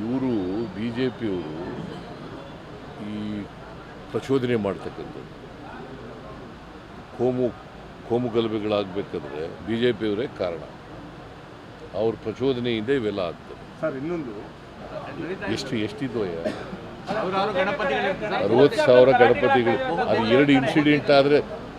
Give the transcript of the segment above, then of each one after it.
ಇವರು B J ಪಿಯವರು ಈ ಪ್ರಚೋದನೆ ಮಾಡ್ತಕ್ಕಂಥದ್ದು. ಕೋಮು ಕೋಮು ಗಲಭೆಗಳಾಗಬೇಕಂದ್ರೆ ಬಿ ಜೆ ಪಿಯವರೇ ಕಾರಣ. ಅವ್ರ ಪ್ರಚೋದನೆಯಿಂದ ಇವೆಲ್ಲ ಆಗ್ತದೆ. ಸರ್ ಇನ್ನೊಂದು. ಎಷ್ಟು ಎಷ್ಟಿದ್ವ. ಅರವತ್ತು ಸಾವಿರ ಗಣಪತಿಗಳು. ಅದು ಎರಡು ಇನ್ಸಿಡೆಂಟ್ ಆದರೆ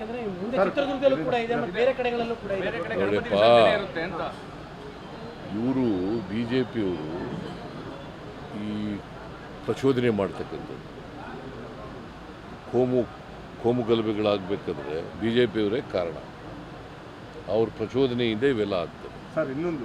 ಯಾಕಂದ್ರೆ ಮುಂದೆ ಚಿತ್ರದುರ್ಗದಲ್ಲೂ ಕೂಡ ಇದೆ ಮತ್ತೆ ಬೇರೆ ಕಡೆಗಳಲ್ಲೂ ಕೂಡ ಇದೆ. ಅಂತ. ಇವರು ಬಿ ಜೆ ಪಿಯವರು ಈ ಪ್ರಚೋದನೆ ಮಾಡ್ತಕ್ಕಂಥದ್ದು. ಕೋಮು ಕೋಮು ಗಲಭೆಗಳಾಗಬೇಕಾದ್ರೆ ಬಿ ಜೆ ಪಿಯವರೇ ಕಾರಣ. ಅವ್ರ ಪ್ರಚೋದನೆಯಿಂದ ಇವೆಲ್ಲ ಆಗ್ತದೆ. ಸರ್ ಇನ್ನೊಂದು.